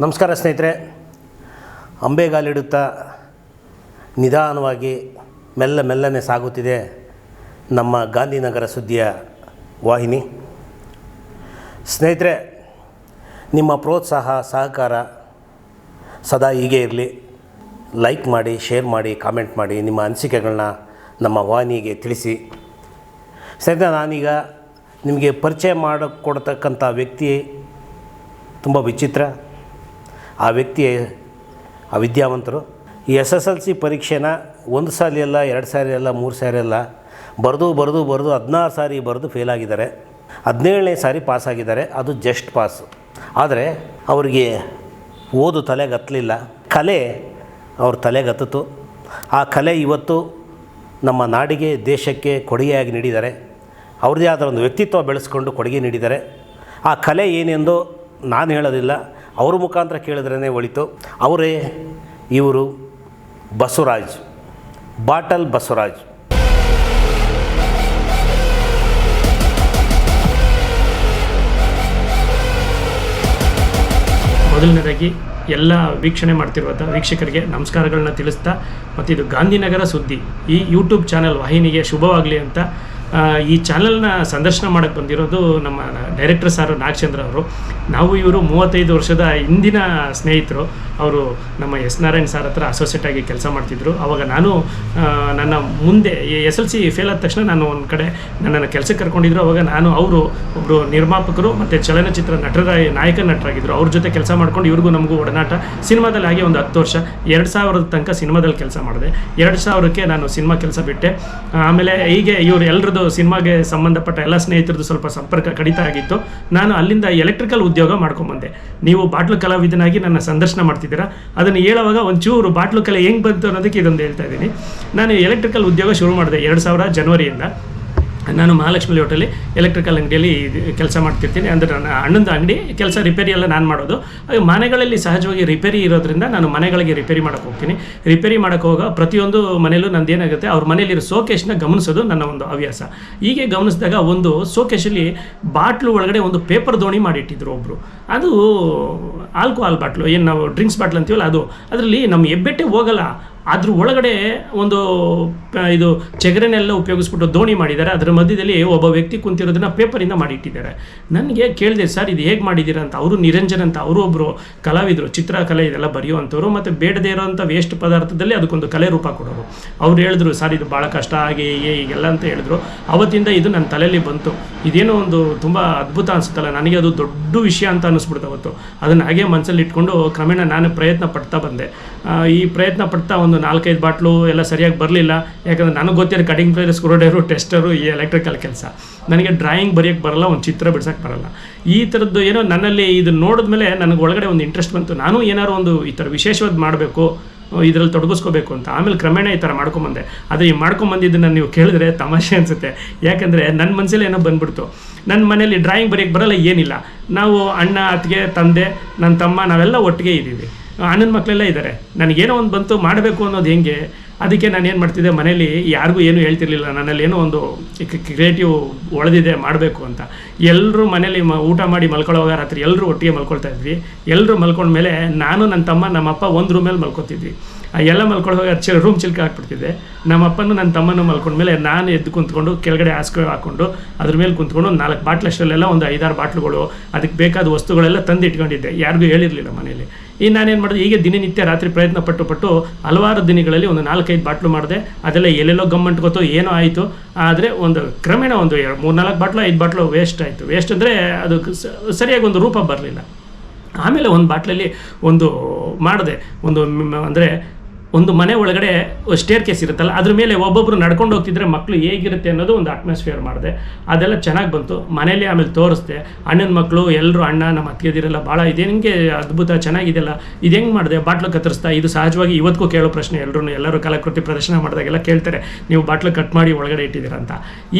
ನಮಸ್ಕಾರ ಸ್ನೇಹಿತರೆ. ಅಂಬೆಗಾಲಿಡುತ್ತಾ ನಿಧಾನವಾಗಿ ಮೆಲ್ಲ ಮೆಲ್ಲನೆ ಸಾಗುತ್ತಿದೆ ನಮ್ಮ ಗಾಂಧಿನಗರ ಸುದ್ದಿಯ ವಾಹಿನಿ. ಸ್ನೇಹಿತರೆ, ನಿಮ್ಮ ಪ್ರೋತ್ಸಾಹ, ಸಹಕಾರ ಸದಾ ಹೀಗೆ ಇರಲಿ. ಲೈಕ್ ಮಾಡಿ ಶೇರ್ ಮಾಡಿ ಕಾಮೆಂಟ್ ಮಾಡಿ, ನಿಮ್ಮ ಅನಿಸಿಕೆಗಳನ್ನ ನಮ್ಮ ವಾಹಿನಿಗೆ ತಿಳಿಸಿ. ಸ್ನೇಹಿತರೆ, ನಾನೀಗ ನಿಮಗೆ ಪರಿಚಯ ಮಾಡಿಕೊಡ್ತಕ್ಕಂಥ ವ್ಯಕ್ತಿ ತುಂಬ ವಿಚಿತ್ರ. ಆ ವ್ಯಕ್ತಿ ಆ ವಿದ್ಯಾವಂತರು ಈ ಎಸ್ ಎಸ್ ಎಲ್ ಸಿ ಪರೀಕ್ಷೆನ ಒಂದು ಸಾರಿ ಅಲ್ಲ ಎರಡು ಸಾರಿ ಅಲ್ಲ ಮೂರು ಸಾರಿ ಅಲ್ಲ ಬರೆದು ಬರೆದು ಬರೆದು ಹದಿನಾರು ಸಾರಿ ಬರೆದು ಫೇಲ್ ಆಗಿದ್ದಾರೆ. ಹದಿನೇಳನೇ ಸಾರಿ ಪಾಸ್ ಆಗಿದ್ದಾರೆ. ಅದು ಜಸ್ಟ್ ಪಾಸ್ ಆದರೆ ಅವರಿಗೆ ಓದು ತಲೆಗತ್ತಲಿಲ್ಲ. ಕಲೆ ಅವ್ರ ತಲೆಗತ್ತು ಹತ್ತಿತು ಆ ಕಲೆ ಇವತ್ತು ನಮ್ಮ ನಾಡಿಗೆ, ದೇಶಕ್ಕೆ ಕೊಡುಗೆಯಾಗಿ ನೀಡಿದ್ದಾರೆ. ಅವ್ರದ್ದೇ ಆದ ಒಂದು ವ್ಯಕ್ತಿತ್ವ ಬೆಳೆಸ್ಕೊಂಡು ಕೊಡುಗೆ ನೀಡಿದ್ದಾರೆ. ಆ ಕಲೆ ಏನೆಂದು ನಾನು ಹೇಳೋದಿಲ್ಲ. ಅವ್ರ ಮುಖಾಂತರ ಕೇಳಿದ್ರೇ ಒಳಿತು. ಅವರೇ ಇವರು ಬಸವರಾಜ್, ಬಾಟಲ್ ಬಸವರಾಜ್. ಮೊದಲನೇದಾಗಿ ಎಲ್ಲ ವೀಕ್ಷಣೆ ಮಾಡ್ತಿರುವಂಥ ವೀಕ್ಷಕರಿಗೆ ನಮಸ್ಕಾರಗಳನ್ನ ತಿಳಿಸ್ತಾ ಮತ್ತು ಇದು ಗಾಂಧಿನಗರ ಸುದ್ದಿ ಈ ಯೂಟ್ಯೂಬ್ ಚಾನಲ್ ವಾಹಿನಿಗೆ ಶುಭವಾಗಲಿ ಅಂತ ಈ ಚಾನಲ್ನ ಸಂದರ್ಶನ ಮಾಡೋಕ್ಕೆ ಬಂದಿರೋದು ನಮ್ಮ ಡೈರೆಕ್ಟರ್ ಸರ್ ನಾಗಚಂದ್ರ ಅವರು. ನಾವು ಇವರು ಮೂವತ್ತೈದು ವರ್ಷದ ಹಿಂದಿನ ಸ್ನೇಹಿತರು. ಅವರು ನಮ್ಮ ಎಸ್ ನಾರಾಯಣ್ ಸರ್ ಹತ್ರ ಅಸೋಸಿಯೇಟ್ ಆಗಿ ಕೆಲಸ ಮಾಡ್ತಿದ್ರು. ಆವಾಗ ನಾನು ನನ್ನ ಮುಂದೆ ಎಸ್ ಎಲ್ ಸಿ ಫೇಲ್ ಆದ ತಕ್ಷಣ ನಾನು ಒಂದು ಕಡೆ ನನ್ನನ್ನು ಕೆಲಸಕ್ಕೆ ಕರ್ಕೊಂಡಿದ್ರು. ಅವಾಗ ನಾನು, ಅವರು ಒಬ್ಬರು ನಿರ್ಮಾಪಕರು ಮತ್ತು ಚಲನಚಿತ್ರ ನಟರ ನಾಯಕ ನಟರಾಗಿದ್ದರು ಅವ್ರ ಜೊತೆ ಕೆಲಸ ಮಾಡ್ಕೊಂಡು ಇವ್ರಿಗೂ ನಮಗೂ ಒಡನಾಟ. ಸಿನಿಮಾದಲ್ಲಿ ಆಗಿ ಒಂದು ಹತ್ತು ವರ್ಷ, ಎರಡು ಸಾವಿರದ ತನಕ ಸಿನಿಮಾದಲ್ಲಿ ಕೆಲಸ ಮಾಡಿದೆ. ಎರಡು ಸಾವಿರಕ್ಕೆ ನಾನು ಸಿನಿಮಾ ಕೆಲಸ ಬಿಟ್ಟೆ. ಆಮೇಲೆ ಹೀಗೆ ಇವರು ಎಲ್ಲರದ್ದು ಸಿನಿಮಾಗೆ ಸಂಬಂಧಪಟ್ಟ ಎಲ್ಲ ಸ್ನೇಹಿತರದ್ದು ಸ್ವಲ್ಪ ಸಂಪರ್ಕ ಕಡಿತ ಆಗಿತ್ತು. ನಾನು ಅಲ್ಲಿಂದ ಎಲೆಕ್ಟ್ರಿಕಲ್ ಉದ್ಯೋಗ ಮಾಡ್ಕೊಂಬಂದೆ. ನೀವು ಬಾಟ್ಲು ಕಲಾವಿದನಾಗಿ ನನ್ನ ಸಂದರ್ಶನ ಮಾಡ್ತಿದ್ದೀರಾ? ಅದನ್ನು ಹೇಳುವಾಗ ಒಂಚೂರು ಬಾಟ್ಲು ಕಲೆ ಹೆಂಗೆ ಬಂತು ಅನ್ನೋದಕ್ಕೆ ಇದೊಂದು ಹೇಳ್ತಾ ಇದ್ದೀನಿ. ನಾನು ಎಲೆಕ್ಟ್ರಿಕಲ್ ಉದ್ಯೋಗ ಶುರು ಮಾಡಿದೆ ಎರಡು ಸಾವಿರ ಜನವರಿಯಿಂದ. ನಾನು ಮಹಾಲಕ್ಷ್ಮಿ ಹೋಟೆಲಿ ಎಲೆಕ್ಟ್ರಿಕಲ್ ಅಂಗಡಿಯಲ್ಲಿ ಕೆಲಸ ಮಾಡ್ತಿರ್ತೀನಿ. ಅಂದರೆ ನನ್ನ ಅಣ್ಣಂದು ಅಂಗಡಿ ಕೆಲಸ ರಿಪೇರಿ ಎಲ್ಲ ನಾನು ಮಾಡೋದು. ಮನೆಗಳಲ್ಲಿ ಸಹಜವಾಗಿ ರಿಪೇರಿ ಇರೋದ್ರಿಂದ ನಾನು ಮನೆಗಳಿಗೆ ರಿಪೇರಿ ಮಾಡೋಕೆ ಹೋಗ್ತೀನಿ. ರಿಪೇರಿ ಮಾಡೋಕೆ ಹೋಗ ಪ್ರತಿಯೊಂದು ಮನೆಯಲ್ಲೂ ನಂದು ಏನಾಗುತ್ತೆ, ಅವ್ರ ಮನೆಯಲ್ಲಿರೋ ಸೋಕೇಶ್ನ ಗಮನಿಸೋದು ನನ್ನ ಒಂದು ಹವ್ಯಾಸ. ಹೀಗೆ ಗಮನಿಸಿದಾಗ ಒಂದು ಸೋಕೇಶಲ್ಲಿ ಬಾಟ್ಲು ಒಳಗಡೆ ಒಂದು ಪೇಪರ್ ದೋಣಿ ಮಾಡಿಟ್ಟಿದ್ರು ಒಬ್ಬರು ಅದು ಆಲ್ಕೋಹಾಲ್ ಬಾಟ್ಲು, ಏನು ನಾವು ಡ್ರಿಂಕ್ಸ್ ಬಾಟ್ಲ್ ಅಂತೀವಲ್ಲ ಅದು. ಅದರಲ್ಲಿ ನಮ್ಮ ಹೆಬ್ಬೆಟ್ಟೆ ಹೋಗಲ್ಲ. ಅದ್ರ ಒಳಗಡೆ ಒಂದು ಇದು ಚಗರೆನೆಲ್ಲ ಉಪಯೋಗಿಸ್ಬಿಟ್ಟು ದೋಣಿ ಮಾಡಿದ್ದಾರೆ. ಅದರ ಮಧ್ಯದಲ್ಲಿ ಒಬ್ಬ ವ್ಯಕ್ತಿ ಕುಂತಿರೋದನ್ನ ಪೇಪರಿಂದ ಮಾಡಿಟ್ಟಿದ್ದಾರೆ. ನನಗೆ ಕೇಳಿದೆ, ಸರ್, ಇದು ಹೇಗೆ ಮಾಡಿದ್ದೀರಾ? ಅಂತ. ಅವರು ನಿರಂಜನ್ ಅಂತ. ಅವರು ಒಬ್ಬರು ಕಲಾವಿದರು. ಚಿತ್ರಕಲೆ ಇದೆಲ್ಲ ಬರೆಯುವಂಥವ್ರು. ಮತ್ತು ಬೇಡದೇ ಇರೋವಂಥ ವೇಸ್ಟ್ ಪದಾರ್ಥದಲ್ಲಿ ಅದಕ್ಕೊಂದು ಕಲೆ ರೂಪ ಕೊಡೋರು. ಅವ್ರು ಹೇಳಿದ್ರು, ಸರ್, ಇದು ಭಾಳ ಕಷ್ಟ ಆಗಿ, ಹೀಗೆ, ಹೀಗೆಲ್ಲ ಅಂತ ಹೇಳಿದ್ರು. ಅವತ್ತಿಂದ ಇದು ನನ್ನ ತಲೆಯಲ್ಲಿ ಬಂತು. ಇದೇನೋ ಒಂದು ತುಂಬ ಅದ್ಭುತ ಅನಿಸುತ್ತಲ್ಲ. ನನಗೆ ಅದು ದೊಡ್ಡ ವಿಷಯ ಅಂತ ಅನ್ನಿಸ್ಬಿಡ್ತು ಅವತ್ತು. ಅದನ್ನು ಹಾಗೆ ಮನಸ್ಸಲ್ಲಿ ಇಟ್ಕೊಂಡು ಕ್ರಮೇಣ ನಾನು ಪ್ರಯತ್ನ ಪಡ್ತಾ ಬಂದೆ. ಈ ಪ್ರಯತ್ನ ಪಡ್ತಾ ಒಂದು ನಾಲ್ಕೈದು ಬಾಟ್ಲು ಎಲ್ಲ ಸರಿಯಾಗಿ ಬರಲಿಲ್ಲ. ಯಾಕಂದರೆ ನನಗೆ ಗೊತ್ತಿರೋ ಕಟಿಂಗ್ ಪ್ಲೇಯರ್ ಸ್ಕ್ರೂಡೈವರು ಟೆಸ್ಟರು ಈ ಎಲೆಕ್ಟ್ರಿಕಲ್ ಕೆಲಸ. ನನಗೆ ಡ್ರಾಯಿಂಗ್ ಬರೆಯೋಕ್ಕೆ ಬರಲ್ಲ, ಒಂದು ಚಿತ್ರ ಬಿಡ್ಸೋಕ್ಕೆ ಬರಲ್ಲ. ಈ ಥರದ್ದು ಏನೋ ನನ್ನಲ್ಲಿ ಇದು ನೋಡಿದ್ಮೇಲೆ ನನಗೆ ಒಳಗಡೆ ಒಂದು ಇಂಟ್ರೆಸ್ಟ್ ಬಂತು. ನಾನು ಏನಾರು ಒಂದು ಈ ಥರ ವಿಶೇಷವಾದ ಮಾಡಬೇಕು, ಇದರಲ್ಲಿ ತೊಡಗಿಸ್ಕೋಬೇಕು ಅಂತ. ಆಮೇಲೆ ಕ್ರಮೇಣ ಈ ಥರ ಮಾಡ್ಕೊಂಬಂದೆ. ಆದರೆ ಈ ಮಾಡ್ಕೊಂಬಂದಿದ್ದನ್ನು ನೀವು ಕೇಳಿದ್ರೆ ತಮಾಷೆ ಅನಿಸುತ್ತೆ. ಯಾಕಂದರೆ ನನ್ನ ಮನಸ್ಸಲ್ಲಿ ಏನೋ ಬಂದ್ಬಿಡ್ತು. ನನ್ನ ಮನೇಲಿ ಡ್ರಾಯಿಂಗ್ ಬರೆಯೋಕ್ಕೆ ಬರಲ್ಲ ಏನಿಲ್ಲ. ನಾವು ಅಣ್ಣ, ಅತ್ತಿಗೆ, ತಂದೆ ನನ್ನ ತಮ್ಮ, ನಾವೆಲ್ಲ ಒಟ್ಟಿಗೆ ಇದ್ದೀವಿ. ಅಣ್ಣನ ಮಕ್ಕಳೆಲ್ಲ ಇದ್ದಾರೆ ನನಗೇನೋ ಒಂದು ಬಂತು ಮಾಡಬೇಕು ಅನ್ನೋದು ಹೆಂಗೆ? ಅದಕ್ಕೆ ನಾನು ಏನು ಮಾಡ್ತಿದ್ದೆ, ಮನೇಲಿ ಯಾರಿಗೂ ಏನೂ ಹೇಳ್ತಿರ್ಲಿಲ್ಲ. ನನ್ನಲ್ಲಿ ಏನೋ ಒಂದು ಕ್ರಿಯೇಟಿವ್ ಒಳದಿದೆ, ಮಾಡಬೇಕು ಅಂತ. ಎಲ್ಲರೂ ಮನೇಲಿ ಮ, ಊಟ ಮಾಡಿ ಮಲ್ಕೊಳ್ಳೋವಾಗ ರಾತ್ರಿ ಎಲ್ಲರೂ ಒಟ್ಟಿಗೆ ಮಲ್ಕೊಳ್ತಾ ಇದ್ವಿ. ಎಲ್ಲರೂ ಮಲ್ಕೊಂಡ್ಮೇಲೆ ನಾನು, ನನ್ನ ತಮ್ಮ ನಮ್ಮ ಅಪ್ಪ ಒಂದು ರೂಮಲ್ಲಿ ಮಲ್ಕೊತಿದ್ವಿ. ಎಲ್ಲ ಮಲ್ಕೊಳ್ಳೋವಾಗ ಚಿ ರೂಮ್ ಚಿಲ್ಕ ಹಾಕ್ಬಿಡ್ತಿದ್ದೆ. ನಮ್ಮಪ್ಪನೂ ನನ್ನ ತಮ್ಮನೂ ಮಲ್ಕೊಂಡ್ಮೇಲೆ ನಾನು ಎದ್ದು ಕುಂತ್ಕೊಂಡು ಕೆಳಗಡೆ ಹಾಸ್ಕೊ ಹಾಕ್ಕೊಂಡು ಅದ್ರ ಮೇಲೆ ಕುಂತ್ಕೊಂಡು ನಾಲ್ಕು ಬಾಟ್ಲಷ್ಟಲ್ಲೆಲ್ಲ ಒಂದು ಐದಾರು ಬಾಟ್ಲುಗಳು, ಅದಕ್ಕೆ ಬೇಕಾದ ವಸ್ತುಗಳೆಲ್ಲ ತಂದು ಇಟ್ಕೊಂಡಿದ್ದೆ ಯಾರಿಗೂ ಹೇಳಿರಲಿಲ್ಲ ಮನೇಲಿ. ಈ ನಾನೇನು ಮಾಡಿದೆ, ಹೀಗೆ ದಿನನಿತ್ಯ ರಾತ್ರಿ ಪ್ರಯತ್ನ ಪಟ್ಟು ಪಟ್ಟು ಹಲವಾರು ದಿನಗಳಲ್ಲಿ ಒಂದು ನಾಲ್ಕೈದು ಬಾಟ್ಲು ಮಾಡಿದೆ. ಅದೆಲ್ಲ ಎಲ್ಲೆಲ್ಲೋ ಗಮ್ಮಂಟ್ಕೋತೋ ಏನೋ ಆಯಿತು. ಆದರೆ ಒಂದು ಕ್ರಮೇಣ ಒಂದು ಮೂರು, ನಾಲ್ಕು ಬಾಟ್ಲು, ಐದು ಬಾಟ್ಲು ವೇಸ್ಟ್ ಆಯಿತು. ವೇಸ್ಟ್ ಅಂದರೆ ಅದು ಸರಿಯಾಗಿ ಒಂದು ರೂಪ ಬರಲಿಲ್ಲ. ಆಮೇಲೆ ಒಂದು ಬಾಟ್ಲಲ್ಲಿ ಒಂದು ಮಾಡಿದೆ. ಒಂದು ಅಂದರೆ ಒಂದು ಮನೆ ಒಳಗಡೆ ಸ್ಟೇರ್ ಕೇಸ್ ಇರುತ್ತಲ್ಲ, ಅದ್ರ ಮೇಲೆ ಒಬ್ಬೊಬ್ಬರು ನಡ್ಕೊಂಡು ಹೋಗ್ತಿದ್ರೆ ಮಕ್ಕಳು ಹೇಗಿರುತ್ತೆ ಅನ್ನೋದು ಒಂದು ಅಟ್ಮಾಸ್ಫಿಯರ್ ಮಾಡಿದೆ. ಅದೆಲ್ಲ ಚೆನ್ನಾಗಿ ಬಂತು. ಮನೇಲಿ ಆಮೇಲೆ ತೋರಿಸ್ದೆ, ಅಣ್ಣನ ಮಕ್ಕಳು ಎಲ್ಲರೂ ಅಣ್ಣ, ನಮ್ಮ ಅತ್ತಿಗೆದಿರಲ್ಲ ಭಾಳ ಇದೆ, ನಿಮಗೆ ಅದ್ಭುತ ಚೆನ್ನಾಗಿದೆಯಲ್ಲ, ಇದು ಹೆಂಗೆ ಮಾಡಿದೆ? ಬಾಟ್ಲು ಕತ್ತರಿಸ್ತಾ, ಇದು ಸಹಜವಾಗಿ ಇವತ್ತಿಗೂ ಕೇಳೋ ಪ್ರಶ್ನೆ ಎಲ್ಲರೂ ಎಲ್ಲರೂ ಕಲಾಕೃತಿ ಪ್ರದರ್ಶನ ಮಾಡಿದಾಗೆಲ್ಲ ಕೇಳ್ತಾರೆ, ನೀವು ಬಾಟ್ಲು ಕಟ್ ಮಾಡಿ ಒಳಗಡೆ ಇಟ್ಟಿದ್ದೀರಾ ಅಂತ.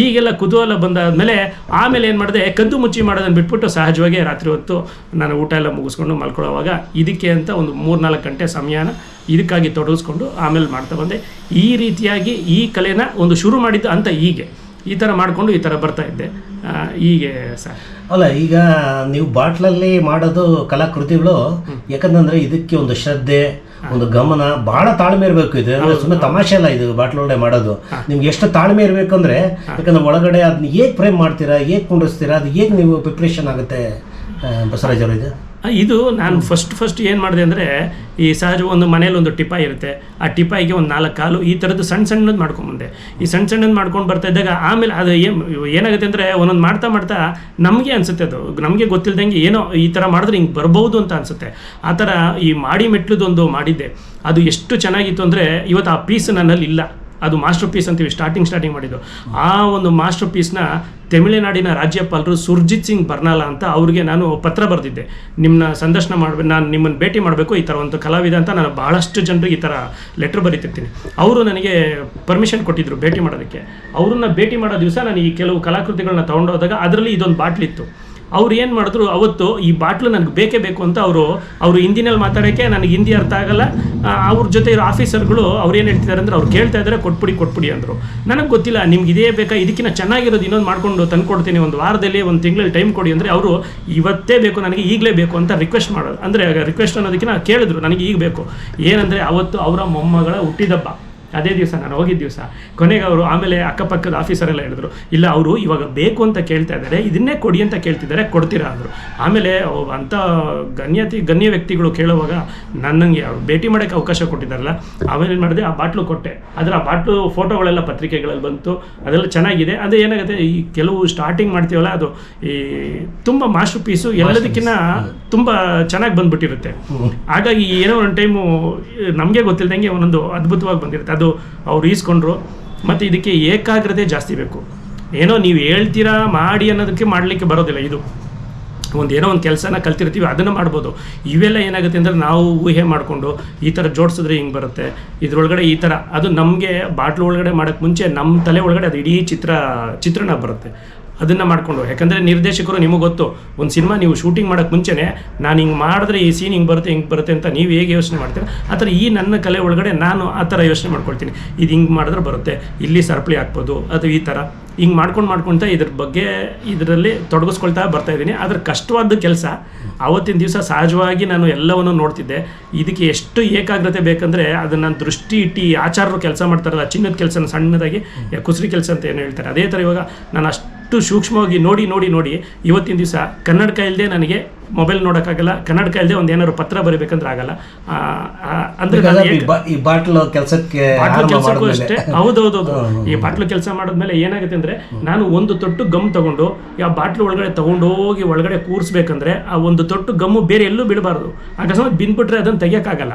ಈಗೆಲ್ಲ ಕುತೂಹಲ ಬಂದಾದಮೇಲೆ ಆಮೇಲೆ ಏನು ಮಾಡಿದೆ? ಕದ್ದು ಮುಚ್ಚಿ ಮಾಡೋದನ್ನು ಬಿಟ್ಬಿಟ್ಟು ಸಹಜವಾಗಿ ರಾತ್ರಿ ಹೊತ್ತು ನಾನು ಊಟ ಎಲ್ಲ ಮುಗಿಸ್ಕೊಂಡು ಮಲ್ಕೊಳ್ಳೋವಾಗ ಇದಕ್ಕೆ ಅಂತ ಒಂದು ಮೂರು ನಾಲ್ಕು ಗಂಟೆ ಸಮಯನ ಇದಕ್ಕಾಗಿ ತೊಡಗಿಸ್ಕೊಂಡು ಆಮೇಲೆ ಮಾಡ್ತಾ ಬಂದೆ. ಈ ರೀತಿಯಾಗಿ ಈ ಕಲೆನ ಒಂದು ಶುರು ಮಾಡಿದ್ದು ಅಂತ ಹೀಗೆ. ಈ ಥರ ಮಾಡಿಕೊಂಡು ಈ ಥರ ಬರ್ತಾ ಇದ್ದೆ. ಹೀಗೆ ಸರ್. ಅಲ್ಲ ಈಗ ನೀವು ಬಾಟ್ಲಲ್ಲಿ ಮಾಡೋದು ಕಲಾಕೃತಿಗಳು ಯಾಕಂತಂದ್ರೆ ಇದಕ್ಕೆ ಒಂದು ಶ್ರದ್ಧೆ ಒಂದು ಗಮನ ಬಹಳ ತಾಳ್ಮೆ ಇರಬೇಕು ಇದು. ಸುಮ್ಮನೆ ತಮಾಷೆ ಅಲ್ಲ ಇದು ಬಾಟ್ಲೊಳಗೆ ಮಾಡೋದು. ನಿಮ್ಗೆ ಎಷ್ಟು ತಾಳ್ಮೆ ಇರಬೇಕು ಅಂದ್ರೆ ಯಾಕಂದ್ರೆ ಒಳಗಡೆ ಅದನ್ನ ಹೇಗೆ ಫ್ರೇಮ್ ಮಾಡ್ತೀರಾ ಹೇಗೆ ಕುಂಡಿಸ್ತೀರಾ ಅದು ಹೇಗೆ ನೀವು ಪ್ರಿಪ್ರೇಷನ್ ಆಗುತ್ತೆ ಬಸವರಾಜ್ ಅವರು ಇದು? ಇದು ನಾನು ಫಸ್ಟ್ ಫಸ್ಟ್ ಏನು ಮಾಡಿದೆ ಅಂದರೆ ಈ ಸಹಜ ಒಂದು ಮನೇಲಿ ಒಂದು ಟಿಪಾಯಿ ಇರುತ್ತೆ. ಆ ಟಿಪಾಯಿಗೆ ಒಂದು ನಾಲ್ಕು ಕಾಲು ಈ ಥರದ್ದು ಸಣ್ಣ ಸಣ್ಣದು ಮಾಡ್ಕೊಂಬಂದೆ ಈ ಸಣ್ಣ ಸಣ್ಣದು ಮಾಡ್ಕೊಂಡು ಬರ್ತಾ ಇದ್ದಾಗ ಆಮೇಲೆ ಅದು ಏನು ಏನಾಗುತ್ತೆ ಅಂದರೆ ಒಂದೊಂದು ಮಾಡ್ತಾ ಮಾಡ್ತಾ ನಮಗೆ ಅನಿಸುತ್ತೆ ಅದು. ನಮಗೆ ಗೊತ್ತಿಲ್ಲದಂಗೆ ಏನೋ ಈ ಥರ ಮಾಡಿದ್ರೆ ಹಿಂಗೆ ಬರ್ಬೋದು ಅಂತ ಅನಿಸುತ್ತೆ. ಆ ಥರ ಈ ಮಾಡಿ ಮೆಟ್ಲದೊಂದು ಮಾಡಿದ್ದೆ. ಅದು ಎಷ್ಟು ಚೆನ್ನಾಗಿತ್ತು ಅಂದರೆ ಇವತ್ತು ಆ ಪೀಸ್ ನನ್ನಲ್ಲಿ ಇಲ್ಲ. ಅದು ಮಾಸ್ಟರ್ ಪೀಸ್ ಅಂತೀವಿ ಸ್ಟಾರ್ಟಿಂಗ್ ಸ್ಟಾರ್ಟಿಂಗ್ ಮಾಡಿದ್ದು. ಆ ಒಂದು ಮಾಸ್ಟರ್ ಪೀಸ್ನ ತಮಿಳುನಾಡಿನ ರಾಜ್ಯಪಾಲರು ಸುರ್ಜಿತ್ ಸಿಂಗ್ ಬರ್ನಾಲಾ ಅಂತ ಅವ್ರಿಗೆ ನಾನು ಪತ್ರ ಬರೆದಿದ್ದೆ. ನಿಮ್ಮನ್ನ ಸಂದರ್ಶನ ಮಾಡಬೇಕು ನಾನು ನಿಮ್ಮನ್ನು ಭೇಟಿ ಮಾಡಬೇಕು, ಈ ಥರ ಒಂದು ಕಲಾವಿದ ಅಂತ ನಾನು ಭಾಳಷ್ಟು ಜನರಿಗೆ ಈ ಥರ ಲೆಟ್ರ್ ಬರೀತಿರ್ತೀನಿ. ಅವರು ನನಗೆ ಪರ್ಮಿಷನ್ ಕೊಟ್ಟಿದ್ದರು ಭೇಟಿ ಮಾಡೋದಕ್ಕೆ. ಅವ್ರನ್ನ ಭೇಟಿ ಮಾಡೋ ದಿವಸ ನಾನು ಈ ಕೆಲವು ಕಲಾಕೃತಿಗಳನ್ನ ತೊಗೊಂಡೋದಾಗ ಅದರಲ್ಲಿ ಇದೊಂದು ಬಾಟ್ಲಿತ್ತು. ಅವ್ರು ಏನು ಮಾಡಿದ್ರು, ಅವತ್ತು ಈ ಬಾಟ್ಲು ನನಗೆ ಬೇಕೇ ಬೇಕು ಅಂತ ಅವರು ಅವರು ಹಿಂದಿನಲ್ಲಿ ಮಾತಾಡೋಕ್ಕೆ ನನಗೆ ಹಿಂದಿ ಅರ್ಥ ಆಗಲ್ಲ. ಅವ್ರ ಜೊತೆ ಇರೋ ಆಫೀಸರ್ಗಳು ಅವ್ರು ಏನು ಹೇಳ್ತಿದ್ದಾರೆ ಅಂದ್ರೆ ಅವ್ರು ಕೇಳ್ತಾ ಇದ್ದಾರೆ, ಕೊಟ್ಬಿಡಿ ಕೊಟ್ಬಿಡಿ ಅಂದರು. ನನಗೆ ಗೊತ್ತಿಲ್ಲ, ನಿಮ್ಗೆ ಇದೇ ಬೇಕಾ? ಇದಕ್ಕಿಂತ ಚೆನ್ನಾಗಿರೋದು ಇನ್ನೊಂದು ಮಾಡ್ಕೊಂಡು ತಂದ್ಕೊಡ್ತೀನಿ, ಒಂದು ವಾರದಲ್ಲಿ, ಒಂದು ತಿಂಗಳಲ್ಲಿ ಟೈಮ್ ಕೊಡಿ ಅಂದರೆ ಅವರು ಇವತ್ತೇ ಬೇಕು, ನನಗೆ ಈಗಲೇ ಬೇಕು ಅಂತ ರಿಕ್ವೆಸ್ಟ್ ಮಾಡೋದು ಅಂದರೆ ರಿಕ್ವೆಸ್ಟ್ ಅನ್ನೋದಕ್ಕಿಂತ ಕೇಳಿದ್ರು, ನನಗೆ ಈಗ ಬೇಕು. ಏನಂದರೆ ಅವತ್ತು ಅವರ ಮೊಮ್ಮಗಳ ಹುಟ್ಟಿದಬ್ಬ ಅದೇ ದಿವಸ ನಾನು ಹೋಗಿದ್ದ ದಿವಸ ಕೊನೆಗೆ ಅವರು ಆಮೇಲೆ ಅಕ್ಕಪಕ್ಕದ ಆಫೀಸರ್ ಎಲ್ಲ ಹೇಳಿದ್ರು ಇಲ್ಲ ಅವರು ಇವಾಗ ಬೇಕು ಅಂತ ಕೇಳ್ತಾ ಇದ್ದಾರೆ ಇದನ್ನೇ ಕೊಡಿ ಅಂತ ಕೇಳ್ತಿದ್ದಾರೆ ಕೊಡ್ತೀರಾ ಅಂದರು. ಆಮೇಲೆ ಅಂಥ ಗಣ್ಯತಿ ಗಣ್ಯ ವ್ಯಕ್ತಿಗಳು ಕೇಳುವಾಗ ನನಗೆ ಅವ್ರು ಭೇಟಿ ಮಾಡೋಕ್ಕೆ ಅವಕಾಶ ಕೊಟ್ಟಿದ್ದಾರಲ್ಲ ಆಮೇಲೆ ಏನು ಮಾಡಿದೆ ಆ ಬಾಟ್ಲು ಕೊಟ್ಟೆ. ಅದರ ಆ ಬಾಟ್ಲು ಫೋಟೋಗಳೆಲ್ಲ ಪತ್ರಿಕೆಗಳಲ್ಲಿ ಬಂತು ಅದೆಲ್ಲ ಚೆನ್ನಾಗಿದೆ ಅದು ಏನಾಗುತ್ತೆ ಈ ಕೆಲವು ಸ್ಟಾರ್ಟಿಂಗ್ ಮಾಡ್ತೀವಲ್ಲ ಅದು ಈ ತುಂಬ ಮಾಸ್ಟರ್ ಪೀಸು ಎಲ್ಲದಕ್ಕಿಂತ ತುಂಬ ಚೆನ್ನಾಗಿ ಬಂದ್ಬಿಟ್ಟಿರುತ್ತೆ. ಹಾಗಾಗಿ ಏನೋ ಒಂದು ಟೈಮು ನಮಗೆ ಗೊತ್ತಿಲ್ಲದಂಗೆ ಒಂದೊಂದು ಅದ್ಭುತವಾಗಿ ಬಂದಿರುತ್ತೆ. ಅದು ಅವ್ರು ಈಸ್ಕೊಂಡ್ರು. ಮತ್ತು ಇದಕ್ಕೆ ಏಕಾಗ್ರತೆ ಜಾಸ್ತಿ ಬೇಕು. ಏನೋ ನೀವು ಹೇಳ್ತೀರಾ ಮಾಡಿ ಅನ್ನೋದಕ್ಕೆ ಮಾಡಲಿಕ್ಕೆ ಬರೋದಿಲ್ಲ ಇದು. ಒಂದು ಏನೋ ಒಂದು ಕೆಲಸನ ಕಲ್ತಿರ್ತೀವಿ, ಅದನ್ನು ಮಾಡ್ಬೋದು. ಇವೆಲ್ಲ ಏನಾಗುತ್ತೆ ಅಂದರೆ ನಾವು ಊಹೆ ಮಾಡಿಕೊಂಡು ಈ ಥರ ಜೋಡಿಸಿದ್ರೆ ಹಿಂಗೆ ಬರುತ್ತೆ. ಇದ್ರೊಳಗಡೆ ಈ ಥರ ಅದು ನಮಗೆ ಬಾಟ್ಲು ಒಳಗಡೆ ಮಾಡೋಕ್ಕೆ ಮುಂಚೆ ನಮ್ಮ ತಲೆ ಒಳಗಡೆ ಅದು ಇಡೀ ಚಿತ್ರ, ಚಿತ್ರಣ ಬರುತ್ತೆ. ಅದನ್ನು ಮಾಡಿಕೊಂಡು. ಯಾಕಂದರೆ ನಿರ್ದೇಶಕರು ನಿಮಗೆ ಗೊತ್ತು, ಒಂದು ಸಿನಿಮಾ ನೀವು ಶೂಟಿಂಗ್ ಮಾಡೋಕ್ಕೆ ಮುಂಚೆನೇ ನಾನು ಹಿಂಗೆ ಮಾಡಿದ್ರೆ ಈ ಸೀನ್ ಹಿಂಗೆ ಬರುತ್ತೆ ಹಿಂಗೆ ಬರುತ್ತೆ ಅಂತ ನೀವು ಹೇಗೆ ಯೋಚನೆ ಮಾಡ್ತೀರ? ಆ ಥರ ಈ ನನ್ನ ಕಲೆ ಒಳಗಡೆ ನಾನು ಆ ಥರ ಯೋಚನೆ ಮಾಡ್ಕೊಳ್ತೀನಿ. ಇದು ಹಿಂಗೆ ಮಾಡಿದ್ರೆ ಬರುತ್ತೆ, ಇಲ್ಲಿ ಸರಪಳಿ ಹಾಕ್ಬೋದು ಅಥವಾ ಈ ಥರ. ಹಿಂಗೆ ಮಾಡ್ಕೊಂಡು ಮಾಡ್ಕೊಳ್ತಾ ಇದ್ರ ಬಗ್ಗೆ ಇದರಲ್ಲಿ ತೊಡಗಿಸ್ಕೊಳ್ತಾ ಬರ್ತಾ ಇದ್ದೀನಿ. ಅದ್ರ ಕಷ್ಟವಾದ ಕೆಲಸ. ಆವತ್ತಿನ ದಿವಸ ಸಹಜವಾಗಿ ನಾನು ಎಲ್ಲವನ್ನು ನೋಡ್ತಿದ್ದೆ. ಇದಕ್ಕೆ ಎಷ್ಟು ಏಕಾಗ್ರತೆ ಬೇಕಂದರೆ ಅದನ್ನು ದೃಷ್ಟಿ ಇಟ್ಟು ಆಚಾರರು ಕೆಲಸ ಮಾಡ್ತಾರಲ್ಲ ಚಿನ್ನದ ಕೆಲಸನ ಸಣ್ಣದಾಗಿ ಯಾ- ಕುಸ್ರಿ ಕೆಲಸ ಅಂತ ಏನು ಹೇಳ್ತಾರೆ. ಅದೇ ಥರ ಇವಾಗ ನಾನು ಅಷ್ಟು ಸೂಕ್ಷ್ಮವಾಗಿ ನೋಡಿ ನೋಡಿ ನೋಡಿ ಇವತ್ತಿನ ದಿವಸ ಕನ್ನಡಕ ಇಲ್ಲದೆ ನನಗೆ ಮೊಬೈಲ್ ನೋಡೋಕ್ಕಾಗಲ್ಲ ಕನ್ನಡಕ ಇಲ್ಲದೆ ಒಂದು ಏನಾದ್ರು ಪತ್ರ ಬರೀಬೇಕಂದ್ರೆ ಆಗಲ್ಲ. ಅಂದ್ರೆ ಈ ಕೆಲಸಕ್ಕೆ ಬಾಟ್ಲು ಕೆಲಸಕ್ಕೂ ಅಷ್ಟೇ. ಹೌದೌದೌದು. ಈ ಬಾಟ್ಲು ಕೆಲಸ ಮಾಡಿದ್ಮೇಲೆ ಏನಾಗುತ್ತೆ ಅಂದ್ರೆ ನಾನು ಒಂದು ತೊಟ್ಟು ಗಮ್ ತಗೊಂಡು ಯಾವ ಬಾಟ್ಲು ಒಳಗಡೆ ತಗೊಂಡೋಗಿ ಒಳಗಡೆ ಕೂರಿಸ್ಬೇಕಂದ್ರೆ ಆ ಒಂದು ತೊಟ್ಟು ಗಮ್ಮು ಬೇರೆ ಎಲ್ಲೂ ಬಿಡಬಾರ್ದು. ಅಕಸ್ಮಾತ್ ಬಿಂದ್ಬಿಟ್ರೆ ಅದನ್ನ ತೆಗಿಯಕ್ಕಾಗಲ್ಲ.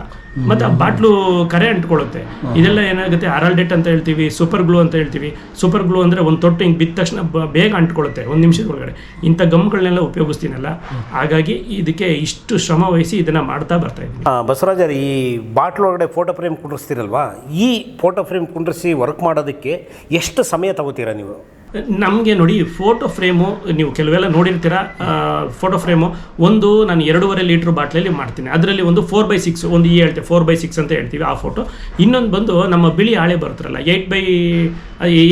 ಮತ್ತೆ ಆ ಬಾಟ್ಲು ಕರೆ ಅಂಟ್ಕೊಳ್ಳುತ್ತೆ. ಇದೆಲ್ಲ ಏನಾಗುತ್ತೆ ಅರಾಲ್ಡೆಟ್ ಅಂತ ಹೇಳ್ತೀವಿ ಸೂಪರ್ ಗ್ಲೂ ಅಂತ ಹೇಳ್ತೀವಿ. ಸೂಪರ್ ಗ್ಲೂ ಅಂದ್ರೆ ಒಂದು ತೊಟ್ಟು ಹಿಂಗೆ ಬಿದ್ದ ತಕ್ಷಣ ಬೇಗ ಅಂಟ್ಕೊಳ್ಳುತ್ತೆ ಒಂದು ನಿಮಿಷದ ಒಳಗಡೆ. ಇಂಥ ಗಮ್ಗಳನ್ನೆಲ್ಲ ಉಪಯೋಗಿಸ್ತೀನಲ್ಲ. ಹಾಗಾಗಿ ಇದಕ್ಕೆ ಇಷ್ಟು ಶ್ರಮ ವಹಿಸಿ ಇದನ್ನು ಮಾಡ್ತಾ ಬರ್ತಾ ಇದ್ದೀನಿ. ಈ ಬಾಟ್ಲ್ ಒಳಗಡೆ ಫೋಟೋ ಫ್ರೇಮ್ ಕುಂಡ್ರಿಸ್ತೀರಲ್ವಾ? ಈ ಫೋಟೋ ಫ್ರೇಮ್ ಕುಂಡ್ರಿಸಿ ವರ್ಕ್ ಮಾಡೋದಕ್ಕೆ ಎಷ್ಟು ಸಮಯ ತಗೋತೀರಾ ನೀವು? ನಮಗೆ ನೋಡಿ ಫೋಟೋ ಫ್ರೇಮು ನೀವು ಕೆಲವೆಲ್ಲ ನೋಡಿರ್ತೀರ ಫೋಟೋ ಫ್ರೇಮು ಒಂದು ನಾನು ಎರಡೂವರೆ ಲೀಟ್ರ್ ಬಾಟ್ಲಲ್ಲಿ ಮಾಡ್ತೀನಿ. ಅದರಲ್ಲಿ ಒಂದು ಫೋರ್ ಬೈ ಸಿಕ್ಸ್ ಒಂದು ಈ ಹೇಳ್ತೇವೆ ಫೋರ್ ಬೈ ಸಿಕ್ಸ್ ಅಂತ ಹೇಳ್ತೀವಿ ಆ ಫೋಟೋ ಇನ್ನೊಂದು ಬಂದು ನಮ್ಮ ಬಿಳಿ ಹಾಳೆ ಬರುತ್ತಲ್ಲ eight by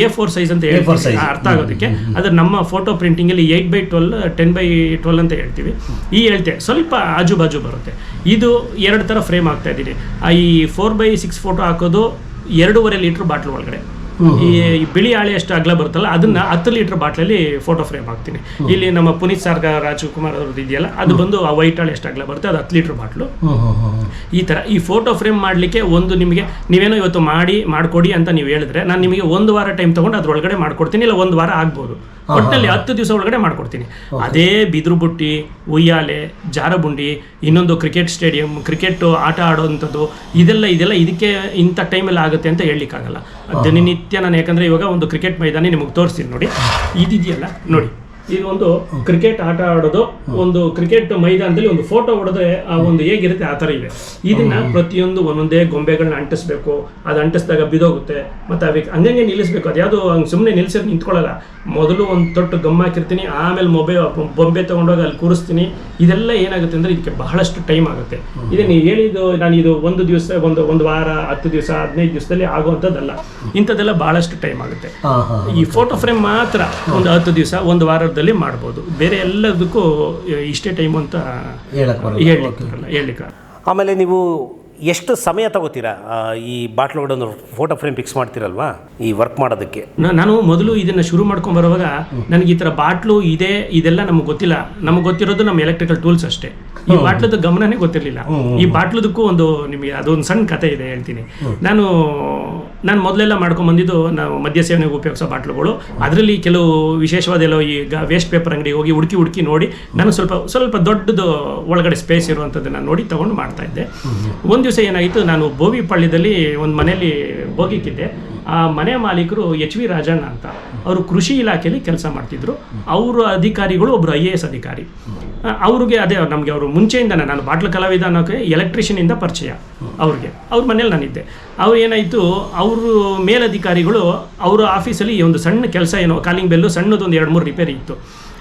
A four size ಅಂತ A4 ಹೇಳ್ತೀವಿ size. ಆ, ಅರ್ಥ ಆಗೋದಕ್ಕೆ. ಅದು ನಮ್ಮ photo ಪ್ರಿಂಟಿಂಗಲ್ಲಿ eight by twelve ten by twelve ಅಂತ ಹೇಳ್ತೀವಿ. ಈ ಹೇಳ್ತೆ ಸ್ವಲ್ಪ ಆಜು ಬಾಜು ಬರುತ್ತೆ. ಇದು ಎರಡು ಥರ ಫ್ರೇಮ್ ಆಗ್ತಾ ಇದ್ದೀನಿ. ಈ ಫೋರ್ ಬೈ ಸಿಕ್ಸ್ ಫೋಟೋ ಹಾಕೋದು ಎರಡೂವರೆ ಲೀಟ್ರ್ ಬಾಟ್ಲ್ ಒಳಗಡೆ. ಈ ಬಿಳಿ ಹಾಳೆ ಎಷ್ಟು ಅಗಲ ಬರುತ್ತಲ್ಲ ಅದನ್ನ ಹತ್ತು ಲೀಟರ್ ಬಾಟ್ಲಲ್ಲಿ ಫೋಟೋ ಫ್ರೇಮ್ ಹಾಕ್ತೀನಿ. ಇಲ್ಲಿ ನಮ್ಮ ಪುನೀತ್ ಸಾರ್ಗ ರಾಜ್ಕುಮಾರ್ ಅವ್ರದ್ದು ಇದೆಯಲ್ಲ ಅದು ಬಂದು ಆ ವೈಟ್ ಹಾಳೆ ಎಷ್ಟು ಅಗಲ ಬರುತ್ತೆ ಅದು ಹತ್ತು ಲೀಟರ್ ಬಾಟ್ಲು. ಈ ತರ ಈ ಫೋಟೋ ಫ್ರೇಮ್ ಮಾಡಲಿಕ್ಕೆ ಒಂದು ನಿಮಗೆ ನೀವೇನೋ ಇವತ್ತು ಮಾಡಿ ಮಾಡಿಕೊಡಿ ಅಂತ ನೀವು ಹೇಳಿದ್ರೆ ನಾನು ನಿಮಗೆ ಒಂದು ವಾರ ಟೈಮ್ ತಗೊಂಡು ಅದ್ರೊಳಗಡೆ ಮಾಡ್ಕೊಡ್ತೀನಿ ಇಲ್ಲ ಒಂದು ವಾರ ಆಗ್ಬೋದು. ಒಟ್ಟಿನಲ್ಲಿ ಹತ್ತು ದಿವಸ ಒಳಗಡೆ ಮಾಡ್ಕೊಡ್ತೀನಿ. ಅದೇ ಬಿದಿರು ಬುಟ್ಟಿ ಉಯ್ಯಾಲೆ ಜಾರಬುಂಡಿ ಇನ್ನೊಂದು ಕ್ರಿಕೆಟ್ ಸ್ಟೇಡಿಯಂ ಕ್ರಿಕೆಟ್ ಆಟ ಆಡೋವಂಥದ್ದು ಇದೆಲ್ಲ ಇದೆಲ್ಲ ಇದಕ್ಕೆ ಇಂಥ ಟೈಮಲ್ಲಿ ಆಗುತ್ತೆ ಅಂತ ಹೇಳಲಿಕ್ಕಾಗಲ್ಲ. ದಿನನಿತ್ಯ ನಾನು ಯಾಕಂದರೆ ಇವಾಗ ಒಂದು ಕ್ರಿಕೆಟ್ ಮೈದಾನ ನಿಮಗೆ ತೋರಿಸ್ತೀನಿ ನೋಡಿ. ಇದಿದೆಯಲ್ಲ ನೋಡಿ. ಇದು ಒಂದು ಕ್ರಿಕೆಟ್ ಆಟ ಆಡೋದು ಒಂದು ಕ್ರಿಕೆಟ್ ಮೈದಾನದಲ್ಲಿ ಒಂದು ಫೋಟೋ ಹೊಡೆದ್ರೆ ಆ ಒಂದು ಹೇಗಿರುತ್ತೆ ಆ ಥರ ಇದೆ. ಇದನ್ನ ಪ್ರತಿಯೊಂದು ಒಂದೊಂದೇ ಗೊಂಬೆಗಳನ್ನ ಅಂಟಿಸ್ಬೇಕು ಅದು ಅಂಟಿಸಿದಾಗ ಬಿದೋಗುತ್ತೆ ಮತ್ತೆ ಅದಕ್ಕೆ ಹಂಗಂಗೆ ನಿಲ್ಲಿಸ್ಬೇಕು. ಅದ್ಯಾವುದು ಹಂಗೆ ಸುಮ್ಮನೆ ನಿಲ್ಸಿದ್ರೆ ನಿಂತ್ಕೊಳ್ಳಲ್ಲ. ಮೊದಲು ಒಂದು ತೊಟ್ಟು ಗಮ್ ಹಾಕಿರ್ತೀನಿ ಆಮೇಲೆ ಮೊಬೈಲ್ ಬೊಂಬೆ ತಗೊಂಡೋಗಿ ಅಲ್ಲಿ ಕೂರಿಸ್ತೀನಿ. ಇದೆಲ್ಲ ಏನಾಗುತ್ತೆ ಅಂದರೆ ಇದಕ್ಕೆ ಬಹಳಷ್ಟು ಟೈಮ್ ಆಗುತ್ತೆ. ಇದೆ ನೀವು ಹೇಳಿದ್ದು ನಾನು ಇದು ಒಂದು ದಿವಸ ಒಂದು ಒಂದು ವಾರ ಹತ್ತು ದಿವಸ ಹದಿನೈದು ದಿವಸದಲ್ಲಿ ಆಗುವಂಥದ್ದಲ್ಲ. ಇಂಥದ್ದೆಲ್ಲ ಬಹಳಷ್ಟು ಟೈಮ್ ಆಗುತ್ತೆ. ಈ ಫೋಟೋ ಫ್ರೇಮ್ ಮಾತ್ರ ಒಂದು ಹತ್ತು ದಿವಸ ಒಂದು ವಾರದಲ್ಲಿ ಮಾಡ್ಬೋದು. ಬೇರೆ ಎಲ್ಲದಕ್ಕೂ ಇಷ್ಟೇ ಟೈಮ್ ಅಂತ ಹೇಳಲಿಕ್ಕೆ ಆಮೇಲೆ ನೀವು ಎಷ್ಟು ಸಮಯ ತಗೋತೀರಾ? ಆ, ಈ ಬಾಟ್ಲುಗಳೊಂದು ಫೋಟೋ ಫ್ರೇಮ್ ಫಿಕ್ಸ್ ಮಾಡ್ತೀರಲ್ವಾ? ಈ ವರ್ಕ್ ಮಾಡೋದಕ್ಕೆ. ನಾ- ನಾನು ಮೊದಲು ಇದನ್ನ ಶುರು ಮಾಡ್ಕೊಂಡ್ ಬರುವಾಗ ನನಗೆ ಈ ತರ ಬಾಟ್ಲು ಇದೆ ಇದೆಲ್ಲ ನಮ್ಗೆ ಗೊತ್ತಿಲ್ಲ. ನಮ್ಗೆ ಗೊತ್ತಿರೋದು ನಮ್ಮ ಎಲೆಕ್ಟ್ರಿಕಲ್ ಟೂಲ್ಸ್ ಅಷ್ಟೇ. ಈ ಬಾಟ್ಲದ ಗಮನನೇ ಗೊತ್ತಿರಲಿಲ್ಲ. ಈ ಬಾಟ್ಲದಕ್ಕೂ ಒಂದು ನಿಮಗೆ ಅದೊಂದು ಸಣ್ಣ ಕತೆ ಇದೆ ಹೇಳ್ತೀನಿ. ನಾನು ನಾನು ಮೊದಲೆಲ್ಲ ಮಾಡ್ಕೊಂಡ್ ಬಂದಿದ್ದು ನಾವು ಮದ್ಯ ಸೇವನೆಗೆ ಉಪಯೋಗಿಸೋ ಬಾಟ್ಲುಗಳು. ಅದರಲ್ಲಿ ಕೆಲವು ವಿಶೇಷವಾದ ಎಲ್ಲೋ ಈ ವೇಸ್ಟ್ ಪೇಪರ್ ಅಂಗಡಿಗೆ ಹೋಗಿ ಹುಡುಕಿ ಹುಡುಕಿ ನೋಡಿ ನಾನು ಸ್ವಲ್ಪ ಸ್ವಲ್ಪ ದೊಡ್ಡದು ಒಳಗಡೆ ಸ್ಪೇಸ್ ಇರುವಂಥದ್ದನ್ನು ನೋಡಿ ತಗೊಂಡು ಮಾಡ್ತಾ ಇದ್ದೆ. ಒಂದು ದಿವಸ ಏನಾಗಿತ್ತು ನಾನು ಬೋವಿ ಪಳ್ಳಿದಲ್ಲಿ ಒಂದು ಮನೆಯಲ್ಲಿ ಹೋಗಿಕ್ಕಿದ್ದೆ ಆ ಮನೆ ಮಾಲೀಕರು ಎಚ್ ವಿ ರಾಜಣ್ಣ ಅಂತ. ಅವರು ಕೃಷಿ ಇಲಾಖೆಯಲ್ಲಿ ಕೆಲಸ ಮಾಡ್ತಿದ್ರು. ಅವರ ಅಧಿಕಾರಿಗಳು ಒಬ್ರು ಐ ಎ ಎಸ್ ಅಧಿಕಾರಿ. ಅವ್ರಿಗೆ ಅದೇ ನಮಗೆ ಅವರು ಮುಂಚೆಯಿಂದನೇ, ನಾನು ಬಾಟ್ಲು ಕಲಾವಿದ ಅನ್ನೋಕೆ ಎಲೆಕ್ಟ್ರಿಷಿಯನ್ ಇಂದ ಪರಿಚಯ ಅವ್ರಿಗೆ. ಅವ್ರ ಮನೇಲಿ ನಾನಿದ್ದೆ. ಅವ್ರು ಏನಾಯಿತು, ಅವರು ಮೇಲಧಿಕಾರಿಗಳು ಅವರ ಆಫೀಸಲ್ಲಿ ಒಂದು ಸಣ್ಣ ಕೆಲಸ ಏನೋ ಕಾಲಿಂಗ್ ಬೆಲ್ಲು ಸಣ್ಣದೊಂದು ಎರಡು ಮೂರು ರಿಪೇರಿ ಇತ್ತು.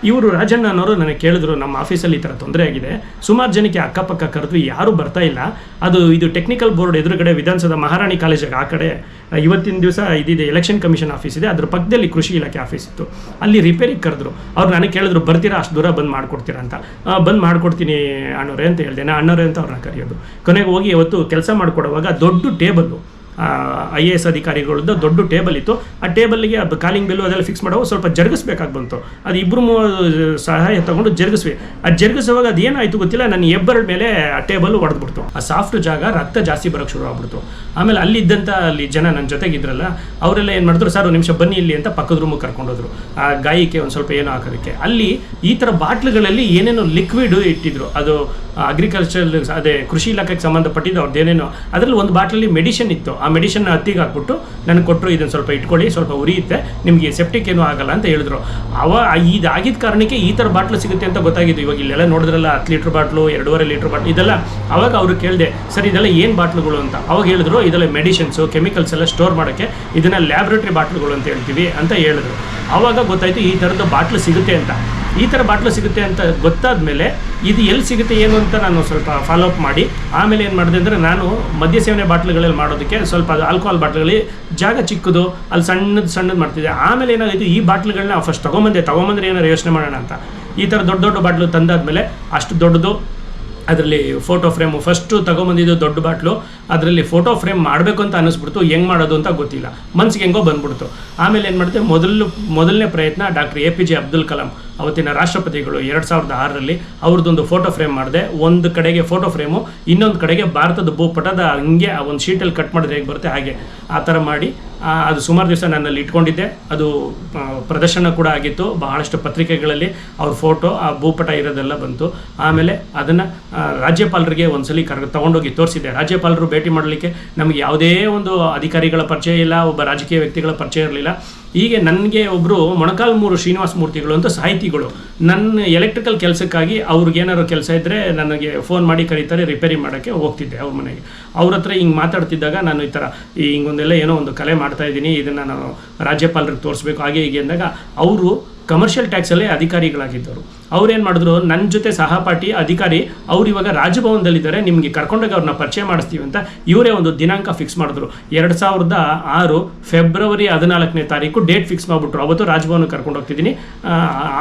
ಇವರು ರಾಜಣ್ಣ ಅನ್ನೋರು ನನಗೆ ಕೇಳಿದ್ರು, ನಮ್ಮ ಆಫೀಸಲ್ಲಿ ಈ ಥರ ತೊಂದರೆ ಆಗಿದೆ. ಸುಮಾರು ಜನಕ್ಕೆ ಅಕ್ಕಪಕ್ಕ ಕರೆದು ಯಾರೂ ಬರ್ತಾ ಇಲ್ಲ. ಅದು ಇದು ಟೆಕ್ನಿಕಲ್ ಬೋರ್ಡ್ ಎದುರುಗಡೆ ವಿಧಾನಸೌಧ ಮಹಾರಾಣಿ ಕಾಲೇಜಿಗೆ ಆ ಕಡೆ ಇವತ್ತಿನ ದಿವಸ ಇದಿದೆ ಎಲೆಕ್ಷನ್ ಕಮಿಷನ್ ಆಫೀಸ್ ಇದೆ. ಅದ್ರ ಪಕ್ಕದಲ್ಲಿ ಕೃಷಿ ಇಲಾಖೆ ಆಫೀಸ್ ಇತ್ತು. ಅಲ್ಲಿ ರಿಪೇರಿಗೆ ಕರೆದ್ರು. ಅವ್ರು ನನಗೆ ಕೇಳಿದ್ರು, ಬರ್ತೀರಾ? ಅಷ್ಟು ದೂರ ಬಂದು ಮಾಡ್ಕೊಡ್ತೀರಾ ಅಂತ. ಬಂದು ಮಾಡ್ಕೊಡ್ತೀನಿ ಅಣ್ಣವ್ರೆ ಅಂತ ಹೇಳಿದೆ. ನಾ ಅಣ್ಣವ್ರೆ ಅಂತ ಅವ್ರನ್ನ ಕರೆಯೋದು. ಕೊನೆಗೆ ಹೋಗಿ ಇವತ್ತು ಕೆಲಸ ಮಾಡಿಕೊಡುವಾಗ ದೊಡ್ಡ ಟೇಬಲ್ಲು ಐ ಎ ಎಸ್ ಅಧಿಕಾರಿಗಳದ್ದು ದೊಡ್ಡ ಟೇಬಲ್ ಇತ್ತು. ಆ ಟೇಬಲ್ಗೆ ಕಾಲಿಂಗ್ ಬಿಲ್ಲು ಅದೆಲ್ಲ ಫಿಕ್ಸ್ ಮಾಡೋ ಸ್ವಲ್ಪ ಜರುಗಿಸ್ಬೇಕಾಗಿ ಬಂತು. ಅದು ಇಬ್ಬರು ಸಹಾಯ ತಗೊಂಡು ಜರುಗಿಸ್ವಿ. ಅದು ಜರುಗಿಸುವಾಗ ಅದು ಗೊತ್ತಿಲ್ಲ. ನನ್ನ ಹೆಬ್ಬರಳ ಮೇಲೆ ಆ ಟೇಬಲ್ ಹೊಡೆದ್ಬಿಡ್ತು ಆ ಸಾಫ್ಟ್ ಜಾಗ ರಕ್ತ ಜಾಸ್ತಿ ಬರೋಕ್ಕೆ ಶುರು ಆಗ್ಬಿಡ್ತು. ಆಮೇಲೆ ಅಲ್ಲಿದ್ದಂಥ ಅಲ್ಲಿ ಜನ ನನ್ನ ಜೊತೆಗಿದ್ರಲ್ಲ, ಅವರೆಲ್ಲ ಏನು ಮಾಡಿದ್ರು, ಸರ್ ಒಂದು ನಿಮಿಷ ಬನ್ನಿ ಇಲ್ಲಿ ಅಂತ ಪಕ್ಕದ ರೂಮಿಗೆ ಕರ್ಕೊಂಡೋದ್ರು. ಆ ಗಾಯಕ್ಕೆ ಒಂದು ಸ್ವಲ್ಪ ಏನೋ ಹಾಕೋದಕ್ಕೆ. ಅಲ್ಲಿ ಈ ಥರ ಬಾಟ್ಲುಗಳಲ್ಲಿ ಏನೇನೋ ಲಿಕ್ವಿಡ್ ಇಟ್ಟಿದ್ರು. ಅದು ಅಗ್ರಿಕಲ್ಚರ್ ಅದೇ ಕೃಷಿ ಇಲಾಖೆಗೆ ಸಂಬಂಧಪಟ್ಟಿದ್ದು ಅವ್ರದ್ದು ಏನೇನೋ ಅದರಲ್ಲಿ ಒಂದು ಬಾಟ್ಲಲ್ಲಿ ಮೆಡಿಷನ್ ಇತ್ತು. ಆ ಮೆಡಿಷನ್ನ ಹತ್ತಿಗೆ ಹಾಕ್ಬಿಟ್ಟು ನನಗೆ ಕೊಟ್ಟರು ಇದನ್ನು ಸ್ವಲ್ಪ ಇಟ್ಕೊಳ್ಳಿ, ಸ್ವಲ್ಪ ಉರಿಯುತ್ತೆ, ನಿಮಗೆ ಸೆಪ್ಟಿಕ್ ಏನೂ ಆಗಲ್ಲ ಅಂತ ಹೇಳಿದ್ರು. ಅವ ಇದಾಗಿದ್ದ ಕಾರಣಕ್ಕೆ ಈ ಥರ ಬಾಟ್ಲು ಸಿಗುತ್ತೆ ಅಂತ ಗೊತ್ತಾಗಿದ್ದು. ಇವಾಗ ಇಲ್ಲೆಲ್ಲ ನೋಡಿದ್ರಲ್ಲ, ಹತ್ತು ಲೀಟ್ರ್ ಬಾಟ್ಲು, ಎರಡೂವರೆ ಲೀಟ್ರ್ ಬಾಟ್ಲು, ಇದೆಲ್ಲ ಅವಾಗ ಅವರು ಕೇಳಿದೆ, ಸರ್, ಇದೆಲ್ಲ ಏನು ಬಾಟ್ಲುಗಳು? ಅಂತ. ಅವಾಗ ಹೇಳಿದ್ರು, ಇದೆಲ್ಲ ಮೆಡಿಷನ್ಸು ಕೆಮಿಕಲ್ಸ್ ಎಲ್ಲ ಸ್ಟೋರ್ ಮಾಡೋಕ್ಕೆ ಇದನ್ನು ಲ್ಯಾಬ್ರೇಟ್ರಿ ಬಾಟ್ಲುಗಳು ಅಂತ ಹೇಳ್ತೀವಿ, ಅಂತ ಹೇಳಿದ್ರು. ಆವಾಗ ಗೊತ್ತಾಯಿತು ಈ ಥರದ್ದು ಬಾಟ್ಲು ಸಿಗುತ್ತೆ ಅಂತ. ಈ ಥರ ಬಾಟ್ಲು ಸಿಗುತ್ತೆ ಅಂತ ಗೊತ್ತಾದ ಮೇಲೆ ಇದು ಎಲ್ಲಿ ಸಿಗುತ್ತೆ ಏನು ಅಂತ ನಾನು ಸ್ವಲ್ಪ ಫಾಲೋ ಅಪ್ ಮಾಡಿ. ಆಮೇಲೆ ಏನು ಮಾಡಿದೆ ಅಂದರೆ ನಾನು ಮದ್ಯ ಸೇವನೆ ಬಾಟ್ಲುಗಳಲ್ಲಿ ಮಾಡೋದಕ್ಕೆ ಸ್ವಲ್ಪ ಆಲ್ಕೋಹಾಲ್ ಬಾಟ್ಲುಗಳಲ್ಲಿ ಜಾಗ ಚಿಕ್ಕದು, ಅಲ್ಲಿ ಸಣ್ಣದು ಸಣ್ಣದು ಮಾಡ್ತಿದ್ದೆ. ಆಮೇಲೆ ಏನಾಗಿತ್ತು ಈ ಬಾಟ್ಲುಗಳನ್ನ ಫಸ್ಟ್ ತೊಗೊಂಬಂದೆ, ತೊಗೊಂಬಂದ್ರೆ ಏನಾರು ಯೋಚನೆ ಮಾಡೋಣ ಅಂತ. ಈ ಥರ ದೊಡ್ಡ ದೊಡ್ಡ ಬಾಟ್ಲು ತಂದಾದ್ಮೇಲೆ ಅಷ್ಟು ದೊಡ್ಡದು, ಅದರಲ್ಲಿ ಫೋಟೋ ಫ್ರೇಮು ಫಸ್ಟು ತೊಗೊಂಬಂದಿದ್ದು ದೊಡ್ಡ ಬಾಟ್ಲು, ಅದರಲ್ಲಿ ಫೋಟೋ ಫ್ರೇಮ್ ಮಾಡಬೇಕು ಅಂತ ಅನ್ನಿಸ್ಬಿಡ್ತು ಹೆಂಗೆ ಮಾಡೋದು ಅಂತ ಗೊತ್ತಿಲ್ಲ. ಮನ್ಸಿಗೆ ಹೆಂಗೋ ಬಂದ್ಬಿಡ್ತು. ಆಮೇಲೆ ಏನು ಮಾಡಿದೆ, ಮೊದಲು, ಮೊದಲನೇ ಪ್ರಯತ್ನ doctor A P J Abdul Kalam ಅವತ್ತಿನ ರಾಷ್ಟ್ರಪತಿಗಳು ಎರಡು ಸಾವಿರದ ಆರರಲ್ಲಿ ಅವ್ರದ್ದೊಂದು ಫೋಟೋ ಫ್ರೇಮ್ ಮಾಡಿದೆ. ಒಂದು ಕಡೆಗೆ ಫೋಟೋ ಫ್ರೇಮು ಇನ್ನೊಂದು ಕಡೆಗೆ ಭಾರತದ ಭೂಪಟದ ಹಂಗೆ ಆ ಒಂದು ಶೀಟಲ್ಲಿ ಕಟ್ ಮಾಡಿದ್ರೆ ಹೇಗೆ ಬರುತ್ತೆ ಹಾಗೆ. ಆ ಥರ ಮಾಡಿ ಅದು ಸುಮಾರು ದಿವಸ ನನ್ನಲ್ಲಿ ಇಟ್ಕೊಂಡಿದ್ದೆ. ಅದು ಪ್ರದರ್ಶನ ಕೂಡ ಆಗಿತ್ತು. ಬಹಳಷ್ಟು ಪತ್ರಿಕೆಗಳಲ್ಲಿ ಅವ್ರ ಫೋಟೋ ಆ ಭೂಪಟ ಇರೋದೆಲ್ಲ ಬಂತು. ಆಮೇಲೆ ಅದನ್ನು ರಾಜ್ಯಪಾಲರಿಗೆ ಒಂದ್ಸಲಿ ಕರ್, ತೊಗೊಂಡೋಗಿ ತೋರಿಸಿದ್ದೆ. ರಾಜ್ಯಪಾಲರು ಭೇಟಿ ಮಾಡಲಿಕ್ಕೆ ನಮಗೆ ಯಾವುದೇ ಒಂದು ಅಧಿಕಾರಿಗಳ ಪರಿಚಯ ಇಲ್ಲ, ಒಬ್ಬ ರಾಜಕೀಯ ವ್ಯಕ್ತಿಗಳ ಪರಿಚಯ ಇರಲಿಲ್ಲ. ಹೀಗೆ ನನಗೆ ಒಬ್ಬರು ಮೊಣಕಾಲ್ಮೂರು ಶ್ರೀನಿವಾಸ ಮೂರ್ತಿಗಳು ಅಂತ ಸಾಹಿತಿಗಳು. ನನ್ನ ಎಲೆಕ್ಟ್ರಿಕಲ್ ಕೆಲಸಕ್ಕಾಗಿ ಏನಾದ್ರು ಕೆಲಸ ಇದ್ದರೆ ನನಗೆ ಫೋನ್ ಮಾಡಿ ಕರೀತಾರೆ ರಿಪೇರಿ ಮಾಡೋಕ್ಕೆ ಹೋಗ್ತಿದ್ದೆ ಅವ್ರ ಮನೆಗೆ. ಅವ್ರ ಹತ್ರ ಹಿಂಗೆ ಮಾತಾಡ್ತಿದ್ದಾಗ ನಾನು ಈ ಥರ ಹಿಂಗೊಂದೆಲ್ಲ ಏನೋ ಒಂದು ಕಲೆ ಮಾಡ್ತಾ ಇದ್ದೀನಿ, ಇದನ್ನು ನಾನು ರಾಜ್ಯಪಾಲರಿಗೆ ತೋರಿಸ್ಬೇಕು, ಹಾಗೆ ಹೀಗೆ ಅಂದಾಗ ಅವರು ಕಮರ್ಷಿಯಲ್ ಟ್ಯಾಕ್ಸಲ್ಲೇ ಅಧಿಕಾರಿಗಳಾಗಿದ್ದರು ಅವ್ರೇನು ಮಾಡಿದ್ರು ನನ್ನ ಜೊತೆ ಸಹಪಾಠಿ ಅಧಿಕಾರಿ, ಅವ್ರು ಇವಾಗ ರಾಜಭವನದಲ್ಲಿದ್ದಾರೆ, ನಿಮಗೆ ಕರ್ಕೊಂಡೋಗಿ ಅವ್ರನ್ನ ಪರಿಚಯ ಮಾಡಿಸ್ತೀವಿ ಅಂತ ಇವರೇ ಒಂದು ದಿನಾಂಕ ಫಿಕ್ಸ್ ಮಾಡಿದ್ರು. ಎರಡು ಸಾವಿರದ ಆರು ಫೆಬ್ರವರಿ ಹದಿನಾಲ್ಕನೇ ತಾರೀಕು ಡೇಟ್ ಫಿಕ್ಸ್ ಮಾಡಿಬಿಟ್ರು. ಅವತ್ತು ರಾಜಭವನಕ್ಕೆ ಕರ್ಕೊಂಡು ಹೋಗ್ತಿದ್ದೀನಿ.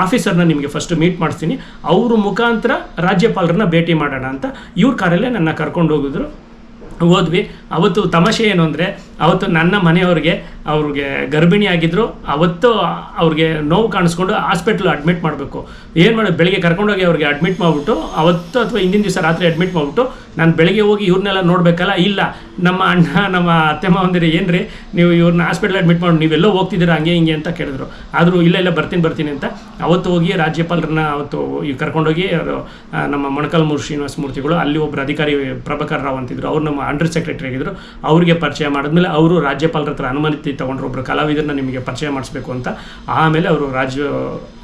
ಆಫೀಸರ್ನ ನಿಮಗೆ ಫಸ್ಟ್ ಮೀಟ್ ಮಾಡಿಸ್ತೀನಿ. ಅವರು ಮುಖಾಂತರ ರಾಜ್ಯಪಾಲರನ್ನ ಭೇಟಿ ಮಾಡೋಣ ಅಂತ ಇವ್ರ ಕಾರಲ್ಲೇ ನನ್ನ ಕರ್ಕೊಂಡು ಹೋಗಿದ್ರು. ಹೋದ್ವಿ. ಅವತ್ತು ತಮಾಷೆ ಏನು ಅಂದರೆ ಅವತ್ತು ನನ್ನ ಮನೆಯವ್ರಿಗೆ ಅವ್ರಿಗೆ ಗರ್ಭಿಣಿ ಆಗಿದ್ರು, ಅವತ್ತು ಅವ್ರಿಗೆ ನೋವು ಕಾಣಿಸ್ಕೊಂಡು ಹಾಸ್ಪಿಟ್ಲ್ ಅಡ್ಮಿಟ್ ಮಾಡಬೇಕು. ಏನು ಮಾಡೋದು, ಬೆಳಿಗ್ಗೆ ಕರ್ಕೊಂಡೋಗಿ ಅವ್ರಿಗೆ ಅಡ್ಮಿಟ್ ಮಾಡಿಬಿಟ್ಟು, ಅವತ್ತು ಅಥವಾ ಹಿಂದಿನ ದಿವಸ ರಾತ್ರಿ ಅಡ್ಮಿಟ್ ಮಾಡಿಬಿಟ್ಟು, ನಾನು ಬೆಳಿಗ್ಗೆ ಹೋಗಿ ಇವ್ರನ್ನೆಲ್ಲ ನೋಡಬೇಕಲ್ಲ? ಇಲ್ಲ. ನಮ್ಮ ಅಣ್ಣ, ನಮ್ಮ ಅತ್ತೆ ಮಾವಂದಿರಿ ಏನು ರೀ ನೀವು ಇವ್ರನ್ನ ಹಾಸ್ಪಿಟ್ಲ್ ಅಡ್ಮಿಟ್ ಮಾಡಿ, ನೀವೆಲ್ಲೋ ಹೋಗ್ತಿದ್ದೀರಾ, ಹಂಗೆ ಹಿಂಗೆ ಅಂತ ಕೇಳಿದ್ರು. ಆದರೂ ಇಲ್ಲ ಇಲ್ಲ, ಬರ್ತೀನಿ ಬರ್ತೀನಿ ಅಂತ ಅವತ್ತು ಹೋಗಿ ರಾಜ್ಯಪಾಲರನ್ನ ಅವತ್ತು ಈಗ ಕರ್ಕೊಂಡೋಗಿ ಅವರು ನಮ್ಮ ಮೊಣಕಾಲ್ಮೂರು ಶ್ರೀನಿವಾಸ ಮೂರ್ತಿಗಳು, ಅಲ್ಲಿ ಒಬ್ಬರು ಅಧಿಕಾರಿ ಪ್ರಭಾಕರ್ ರಾವ್ ಅಂತಿದ್ರು. ಅವ್ರು ನಮ್ಮ ಅಂಡರ್ ಸೆಕ್ರೆಟರಿ ಆಗಿದ್ರು. ಅವ್ರಿಗೆ ಪರಿಚಯ ಮಾಡಿದ್ಮೇಲೆ ಅವರು ರಾಜ್ಯಪಾಲರ ಹತ್ರ ಅನುಮತಿ ತಗೊಂಡ್ರು ಒಬ್ಬರು ಕಲಾವಿದರನ್ನ ನಿಮಗೆ ಪರಿಚಯ ಮಾಡಿಸ್ಬೇಕು ಅಂತ. ಆಮೇಲೆ ಅವರು ರಾಜ್ಯ,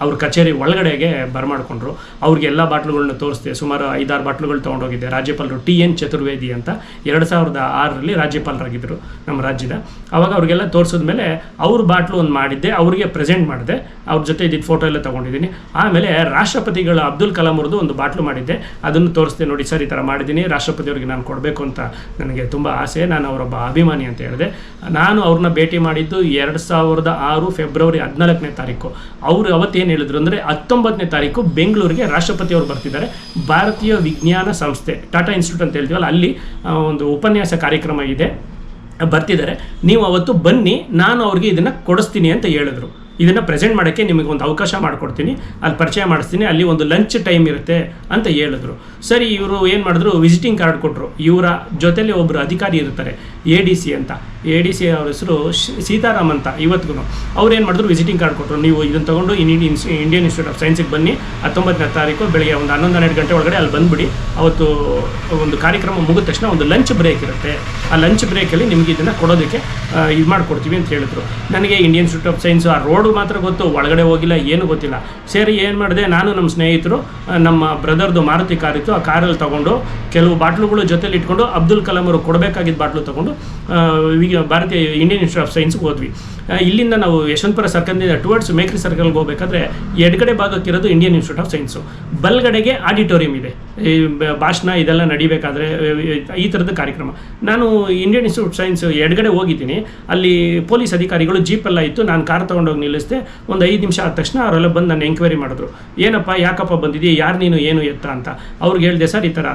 ಅವ್ರ ಕಚೇರಿ ಒಳಗಡೆಗೆ ಬರಮಾಡ್ಕೊಂಡ್ರು. ಅವ್ರಿಗೆ ಎಲ್ಲ ಬಾಟ್ಲುಗಳನ್ನ ತೋರಿಸ್ದೆ, ಸುಮಾರು ಐದಾರು ಬಾಟ್ಲುಗಳು ತೊಗೊಂಡೋಗಿದ್ದೆ. ರಾಜ್ಯಪಾಲರು ಟಿ ಎನ್ ಚತುರ್ವೇದಿ ಅಂತ ಎರಡು ಸಾವಿರದ ಆರರಲ್ಲಿ ರಾಜ್ಯಪಾಲರಾಗಿದ್ದರು ನಮ್ಮ ರಾಜ್ಯದ. ಅವಾಗ ಅವ್ರಿಗೆಲ್ಲ ತೋರಿಸಿದ್ಮೇಲೆ ಅವ್ರ ಬಾಟ್ಲು ಒಂದು ಮಾಡಿದ್ದೆ, ಅವರಿಗೆ ಪ್ರೆಸೆಂಟ್ ಮಾಡಿದೆ. ಅವ್ರ ಜೊತೆ ಇದ್ದಿದ್ದು ಫೋಟೋ ಎಲ್ಲ ತೊಗೊಂಡಿದ್ದೀನಿ. ಆಮೇಲೆ ರಾಷ್ಟ್ರಪತಿಗಳ ಅಬ್ದುಲ್ ಕಲಾಂ ಅವ್ರದ್ದು ಒಂದು ಬಾಟ್ಲು ಮಾಡಿದ್ದೆ. ಅದನ್ನು ತೋರಿಸ್ದೆ ನೋಡಿ, ಸರ್, ಈ ಥರ ಮಾಡಿದ್ದೀನಿ, ರಾಷ್ಟ್ರಪತಿಯವರಿಗೆ ನಾನು ಕೊಡಬೇಕು ಅಂತ ನನಗೆ ತುಂಬ ಆಸೆ, ನಾನು ಅವರೊಬ್ಬ ಅಭಿಮಾನಿ ಅಂತ ಹೇಳಿದೆ. ನಾನು ಅವ್ರನ್ನ ಭೇಟಿ ಮಾಡಿದ್ದು ಎರಡು ಸಾವಿರದ ಆರು ಫೆಬ್ರವರಿ ಹದಿನಾಲ್ಕನೇ ತಾರೀಕು. ಅವರು ಅವತ್ತೇನು ಹೇಳಿದ್ರು ಅಂದರೆ ಹತ್ತೊಂಬತ್ತನೇ ತಾರೀಕು ಬೆಂಗಳೂರಿಗೆ ರಾಷ್ಟ್ರಪತಿ ಅವರು ಬರ್ತಿದ್ದಾರೆ. ಭಾರತೀಯ ವಿಜ್ಞಾನ ಸಂಸ್ಥೆ, ಟಾಟಾ ಇನ್ಸ್ಟಿಟ್ಯೂಟ್ ಅಂತ ಹೇಳ್ತೀವಲ್ಲ, ಅಲ್ಲಿ ಒಂದು ಉಪನ್ಯಾಸ ಕಾರ್ಯಕ್ರಮ ಇದೆ. ಬರ್ತಿದ್ದಾರೆ. ನೀವು ಅವತ್ತು ಬನ್ನಿ, ನಾನು ಅವ್ರಿಗೆ ಇದನ್ನು ಕೊಡಿಸ್ತೀನಿ ಅಂತ ಹೇಳಿದ್ರು. ಇದನ್ನು ಪ್ರೆಸೆಂಟ್ ಮಾಡೋಕ್ಕೆ ನಿಮಗೆ ಒಂದು ಅವಕಾಶ ಮಾಡಿಕೊಡ್ತೀನಿ. ಅಲ್ಲಿ ಪರಿಚಯ ಮಾಡಿಸ್ತೀನಿ. ಅಲ್ಲಿ ಒಂದು ಲಂಚ್ ಟೈಮ್ ಇರುತ್ತೆ ಅಂತ ಹೇಳಿದ್ರು. ಸರಿ, ಇವರು ಏನು ಮಾಡಿದ್ರು? ವಿಸಿಟಿಂಗ್ ಕಾರ್ಡ್ ಕೊಟ್ಟರು ಇವರ ಜೊತೆಲಿ ಒಬ್ಬರು ಅಧಿಕಾರಿ ಇರ್ತಾರೆ. ಎ ಡಿ ಸಿ ಅಂತ. ಎ ಡಿ ಸಿ ಅವ್ರ ಹೆಸರು ಸೀತಾರಾಮ್ ಅಂತ ಇವತ್ತಿಗೂ ಅವ್ರು ಏನು ಮಾಡಿದ್ರು? ವಿಸಿಟಿಂಗ್ ಕಾರ್ಡ್ ಕೊಟ್ಟರು ನೀವು ಇದನ್ನು ತೊಗೊಂಡು ಇಂಡಿಯನ್ ಇನ್ಸ್- ಇಂಡಿಯನ್ ಇನ್ಸ್ಟಿಟ್ಯೂಟ್ ಆಫ್ ಸೈನ್ಸಿಗೆ ಬನ್ನಿ. ಹತ್ತೊಂಬತ್ತನೇ ತಾರೀಕು ಬೆಳಗ್ಗೆ ಒಂದು ಹನ್ನೊಂದು, ಹನ್ನೆರಡು ಗಂಟೆ ಒಳಗಡೆ ಅಲ್ಲಿ ಬಂದುಬಿಡಿ. ಅವತ್ತು ಒಂದು ಕಾರ್ಯಕ್ರಮ ಮುಗಿದ ತಕ್ಷಣ ಒಂದು ಲಂಚ್ ಬ್ರೇಕ್ ಇರುತ್ತೆ. ಆ ಲಂಚ್ ಬ್ರೇಕಲ್ಲಿ ನಿಮಗೆ ಇದನ್ನು ಕೊಡೋದಕ್ಕೆ ಇದು ಮಾಡಿಕೊಡ್ತೀವಿ ಅಂತ ಹೇಳಿದ್ರು. ನನಗೆ ಇಂಡಿಯನ್ ಇನ್ಸ್ಟಿಟ್ಯೂಟ್ ಆಫ್ ಸೈನ್ಸ್ ಆ ರೋಡ್ ಮಾತ್ರ ಗೊತ್ತು, ಒಳಗಡೆ ಹೋಗಿಲ್ಲ, ಏನು ಗೊತ್ತಿಲ್ಲ. ಸರಿ, ಏನು ಮಾಡಿದೆ? ನಾನು ನಮ್ಮ ಸ್ನೇಹಿತರು ನಮ್ಮ ಬ್ರದರ್ದು ಮಾರುತಿ ಕಾರ್ ಇತ್ತು, ಆ ಕಾರಲ್ಲಿ ತೊಗೊಂಡು ಕೆಲವು ಬಾಟ್ಲುಗಳು ಜೊತೆಲಿ ಇಟ್ಕೊಂಡು ಅಬ್ದುಲ್ ಕಲಾಂ ಅವರು ಕೊಡಬೇಕಾಗಿದ್ದ ಬಾಟ್ಲು ತೊಗೊಂಡು ಈಗ ಭಾರತೀಯ ಇಂಡಿಯನ್ ಇನ್ಸ್ಟಿಟ್ಯೂಟ್ ಆಫ್ ಸೈನ್ಸ್ಗೆ ಹೋದ್ವಿ ಇಲ್ಲಿಂದ ನಾವು ಯಶವಂತಪುರ ಸರ್ಕಲ್ನಿಂದ ಟುವರ್ಡ್ಸ್ ಮೇಕ್ರಿ ಸರ್ಕಲ್ಗೆ ಹೋಗಬೇಕಾದ್ರೆ ಎಡಗಡೆ ಭಾಗಕ್ಕಿರೋದು ಇಂಡಿಯನ್ ಇನ್ಸ್ಟಿಟ್ಯೂಟ್ ಆಫ್ ಸೈನ್ಸು ಬಲ್ಗಡೆಗೆ ಆಡಿಟೋರಿಯಂ ಇದೆ. ಈ ಭಾಷಣ ಇದೆಲ್ಲ ನಡಿಬೇಕಾದ್ರೆ, ಈ ಥರದ ಕಾರ್ಯಕ್ರಮ. ನಾನು ಇಂಡಿಯನ್ ಇನ್ಸ್ಟಿಟ್ಯೂಟ್ ಸೈನ್ಸ್ ಎಡಗಡೆ ಹೋಗಿದ್ದೀನಿ. ಅಲ್ಲಿ ಪೊಲೀಸ್ ಅಧಿಕಾರಿಗಳು ಜೀಪ್ ಎಲ್ಲ ಇತ್ತು. ನಾನು ಕಾರ್ ತೊಗೊಂಡೋಗಿ ನಿಲ್ಲಿಸಿದೆ. ಒಂದು ಐದು ನಿಮಿಷ ಆದ ತಕ್ಷಣ ಅವರೆಲ್ಲ ಬಂದು ನನ್ನ ಎಂಕ್ವೈರಿ ಮಾಡಿದ್ರು. ಏನಪ್ಪ, ಯಾಕಪ್ಪ ಬಂದಿದ್ದೀಯ? ಯಾರು ನೀನು? ಏನು ಎತ್ತ ಅಂತ. ಅವ್ರಿಗೆ ಹೇಳಿದೆ, ಸರ್, ಈ ಥರ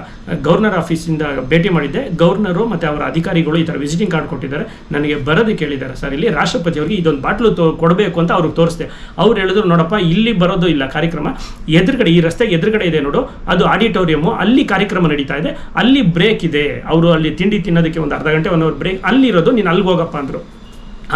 ಗವರ್ನರ್ ಆಫೀಸಿಂದ ಭೇಟಿ ಮಾಡಿದ್ದೆ. ಗವರ್ನರು ಮತ್ತು ಅವರ ಅಧಿಕಾರಿಗಳು ಈ ಥರ ವಿಸಿಟಿಂಗ್ ಕಾರ್ಡ್ ಕೊಟ್ಟಿದ್ದಾರೆ. ನನಗೆ ಬರೋದಕ್ಕೆ ಕೇಳಿದ್ದಾರೆ ಸರ್. ಇಲ್ಲಿ ರಾಷ್ಟ್ರಪತಿ ಅವ್ರಿಗೆ ಇದೊಂದು ಬಾಟ್ಲು ತೋ ಕೊಡಬೇಕು ಅಂತ ಅವ್ರಿಗೆ ತೋರಿಸಿದೆ. ಅವ್ರು ಹೇಳಿದ್ರು, ನೋಡಪ್ಪ, ಇಲ್ಲಿ ಬರೋದು ಇಲ್ಲ ಕಾರ್ಯಕ್ರಮ. ಎದುರುಗಡೆ, ಈ ರಸ್ತೆಗೆ ಎದುರುಗಡೆ ಇದೆ ನೋಡು. ಅದು ಆಡಿಟೋರಿಯಮು. ಅಲ್ಲಿ ಕಾರ್ಯಕ್ರಮ ನಡೀತಾ ಇದೆ. ಅಲ್ಲಿ ಬ್ರೇಕ್ ಇದೆ. ಅವರು ಅಲ್ಲಿ ತಿಂಡಿ ತಿನ್ನೋದಕ್ಕೆ ಒಂದು ಅರ್ಧ ಗಂಟೆ ಒನ್ ಅವರ್ ಬ್ರೇಕ್ ಅಲ್ಲಿರೋದು, ನೀನು ಅಲ್ಲಿಗೆ ಹೋಗಪ್ಪ ಅಂದರು.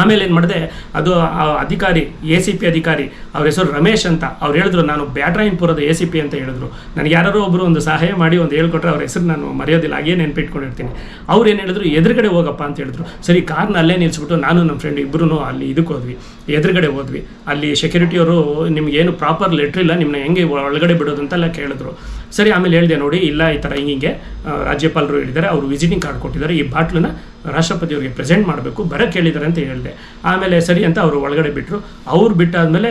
ಆಮೇಲೆ ಏನು ಮಾಡಿದೆ, ಅದು ಆ ಅಧಿಕಾರಿ, ಎ ಸಿ ಪಿ ಅಧಿಕಾರಿ, ಅವ್ರ ಹೆಸರು ರಮೇಶ್ ಅಂತ ಅವ್ರು ಹೇಳಿದ್ರು, ನಾನು ಬ್ಯಾಟ್ರಾಯನ್ಪುರದ ಎ ಸಿ ಪಿ ಅಂತ ಹೇಳಿದ್ರು. ನನಗೆ ಯಾರೋ ಒಬ್ಬರು ಒಂದು ಸಹಾಯ ಮಾಡಿ ಒಂದು ಹೇಳ್ಕೊಟ್ರೆ ಅವ್ರ ಹೆಸರು ನಾನು ಮರೆಯೋದಿಲ್ಲ ಹಾಗೇ ನೆನ್ಪಿಟ್ಕೊಂಡಿರ್ತೀನಿ. ಅವ್ರು ಏನು ಹೇಳಿದ್ರು, ಎದುರುಗಡೆ ಹೋಗಪ್ಪ ಅಂತ ಹೇಳಿದ್ರು. ಸರಿ, ಕಾರ್ನ ಅಲ್ಲೇ ನಿಲ್ಲಿಸ್ಬಿಟ್ಟು ನಾನು ನಮ್ಮ ಫ್ರೆಂಡ್ ಇಬ್ಬರು ಅಲ್ಲಿ ಇದಕ್ಕೆ ಹೋದ್ವಿ. ಎದುರುಗಡೆ ಹೋದ್ವಿ. ಅಲ್ಲಿ ಸೆಕ್ಯೂರಿಟಿಯವರು ನಿಮ್ಗೇನು ಪ್ರಾಪರ್ ಲೆಟ್ರ್ ಇಲ್ಲ ನಿಮ್ಮನ್ನ ಹೆಂಗೆ ಒಳಗಡೆ ಬಿಡೋದು ಅಂತೆಲ್ಲ ಕೇಳಿದ್ರು. ಸರಿ, ಆಮೇಲೆ ಹೇಳಿದೆ ನೋಡಿ, ಇಲ್ಲ, ಈ ಥರ ಹಿಂಗೆ ರಾಜ್ಯಪಾಲರು ಹೇಳಿದ್ದಾರೆ, ಅವರು ವಿಸಿಟಿಂಗ್ ಕಾರ್ಡ್ ಕೊಟ್ಟಿದ್ದಾರೆ, ಈ ಬಾಟ್ಲನ್ನ ರಾಷ್ಟ್ರಪತಿಯವರಿಗೆ ಪ್ರೆಸೆಂಟ್ ಮಾಡಬೇಕು ಬರೋಕ್ಕೆ ಹೇಳಿದ್ದಾರೆ ಅಂತ ಹೇಳಿದೆ. ಆಮೇಲೆ ಸರಿ ಅಂತ ಅವರು ಒಳಗಡೆ ಬಿಟ್ಟರು ಅವ್ರು ಬಿಟ್ಟಾದಮೇಲೆ,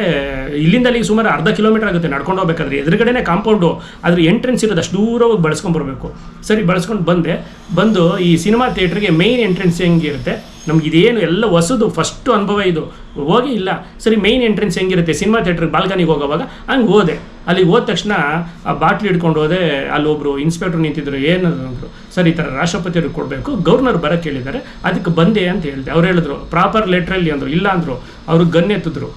ಇಲ್ಲಿಂದ ಅಲ್ಲಿಗೆ ಸುಮಾರು ಅರ್ಧ ಕಿಲೋಮೀಟರ್ ಆಗುತ್ತೆ, ನಡ್ಕೊಂಡು ಹೋಗ್ಬೇಕಾದ್ರೆ, ಎದುರುಗಡೆನೇ ಕಾಂಪೌಂಡು ಅದ್ರ ಎಂಟ್ರೆನ್ಸ್ ಇರೋದು ಅಷ್ಟು ದೂರ ಹೋಗಿ ಬಳಸ್ಕೊಂಬರ್ಬೇಕು ಸರಿ, ಬಳಸ್ಕೊಂಡು ಬಂದೆ. ಬಂದು ಈ ಸಿನಿಮಾ ಥಿಯೇಟ್ರಿಗೆ ಮೇಯ್ನ್ ಎಂಟ್ರೆನ್ಸ್ ಹೆಂಗಿರುತ್ತೆ ನಮ್ಗೆ ಇದೇನು ಎಲ್ಲ ಹೊಸದು ಫಸ್ಟು ಅನುಭವ ಇದು. ಹೋಗಿ ಇಲ್ಲ. ಸರಿ ಮೇಯ್ನ್ ಎಂಟ್ರೆನ್ಸ್ ಹೆಂಗಿರುತ್ತೆ? ಸಿನಿಮಾ ಥಿಯೇಟ್ರಿಗೆ ಬಾಲ್ಕನಿಗೆ ಹೋಗೋವಾಗ, ಹಂಗೆ ಹೋದೆ. ಅಲ್ಲಿಗೆ ಹೋದ ತಕ್ಷಣ ಆ ಬಾಟ್ಲಿ ಹಿಡ್ಕೊಂಡು ಹೋದೆ, ಅಲ್ಲಿ ಒಬ್ಬರು ಇನ್ಸ್ಪೆಕ್ಟರ್ ನಿಂತಿದ್ರು ಏನು ಅಂದರು, ಸರ್, ಈ ಥರ ರಾಷ್ಟ್ರಪತಿಯವ್ರಿಗೆ ಕೊಡಬೇಕು ಗವರ್ನರ್ ಬರೋಕ್ಕೆ ಹೇಳಿದ್ದಾರೆ, ಅದಕ್ಕೆ ಬಂದೆ ಅಂತ ಹೇಳಿದೆ. ಅವ್ರು ಹೇಳಿದ್ರು ಪ್ರಾಪರ್ ಲೆಟ್ರಲ್ಲಿ ಅಂದರು, ಇಲ್ಲ ಅಂದರು, ಅವರು ಗನ್ ಎತ್ತಿದ್ರು